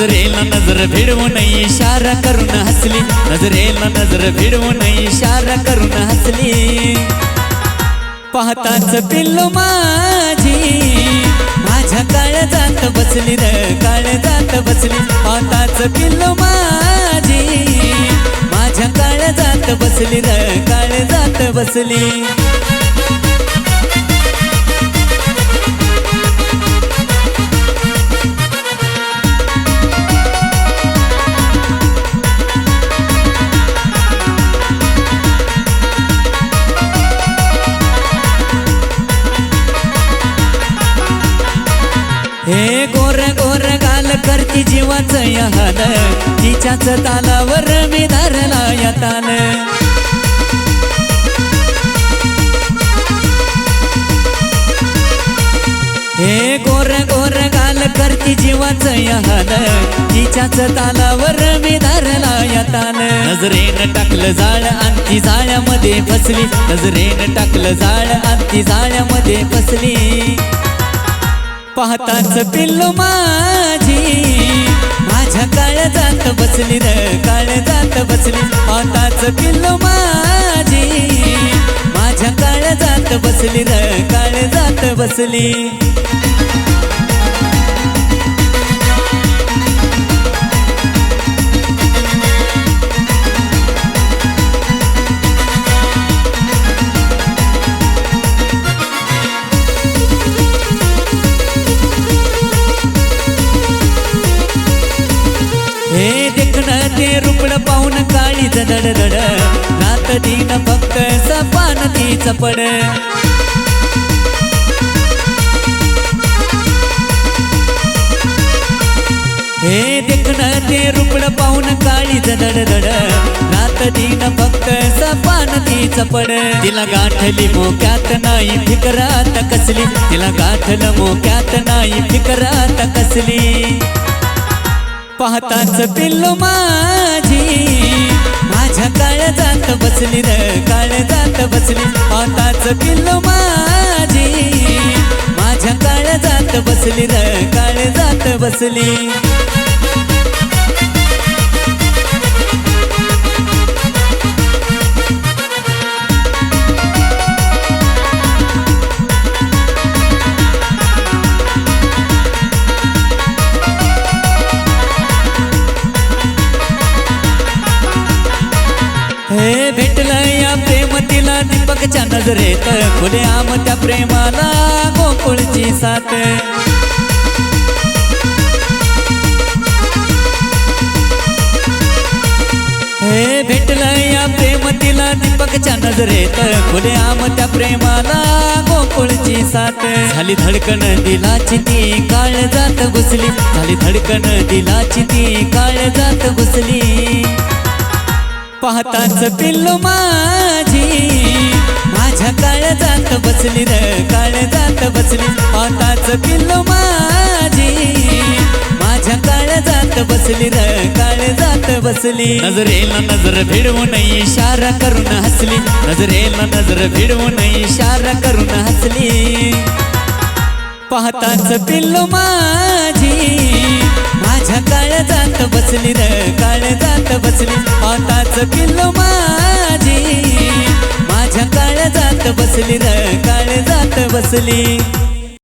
नजरेला नजर भिडवून इशारा करून हसली. नजरेला नजर भिडवून इशारा करून हसली. पाहताच पिल्लू माझी माझ्या काळ जात बसली र काळ जात बसली. पाहताच पिल्लू माझी माझ्या काळ जात बसली र काळ जात बसली. हे गोर गोर गाल करती जीवाच यहान तिच्याच तालावर मी धरला या हे गोर गोर गाल करती जीवाच यहान तिच्याच तालावर मी धरला या तान नजरेनं टाकलं जाळ आणखी जाळ्यामध्ये फसली. नजरेनं टाकलं जाळ आणखी जाळ्यामध्ये फसली. पाहताच पिल्लू माझी. माझ्या काळ जात बसली र काळ जात बसली. पाहताच पिल्लू माझी. माझ्या काळ जात बसली र काळ जात बसली. ते रुपड पाहून काळी दडदड नात दिन फक्त सपान ती चपड हे देखणं ते रुपड पाहून काळी दडदड नात दिन फक्त सपान ती चपड तिला गाठली मोक्यात नाही फिकरात कसली. तिला गाठलं मोक्यात नाही फिकरात कसली. पाहताच पिल्लू माझी. माझ्या काळजात बसली र काळजात बसली. पाहताच पिल्लू माझी. माझ्या काळजात बसली र काळजात बसली. रेत खुले आम त्या प्रेमाला गोकुळची साथ. हे भेटलं या प्रेम तिला दीपकच्या नजरेत खुले आम त्या प्रेमाला गोकुळची साथ. झाली धडकन दिलाची ती काळ जात घुसली झाली धडकन दिलाची ती काळ जात घुसली. पाहताच पिल्लू मा माझ्या काळ्या जात बसली र काळ्या जात बसली. आताच किल्लो माझी. माझ्या काळ्या जात बसली र काळ्या जात बसली. नजरेला नजर भिडवून इशारा करून हसली. नजरेला नजर भिडवून इशारा करून हसली. पाहताच पिल्लू माझी. माझ्या काळ्या जात बसली र काळ्या जात बसली. आताच किल्लो माझी. माझ्या काळ्या जात बसली र काळ्या जात बसली.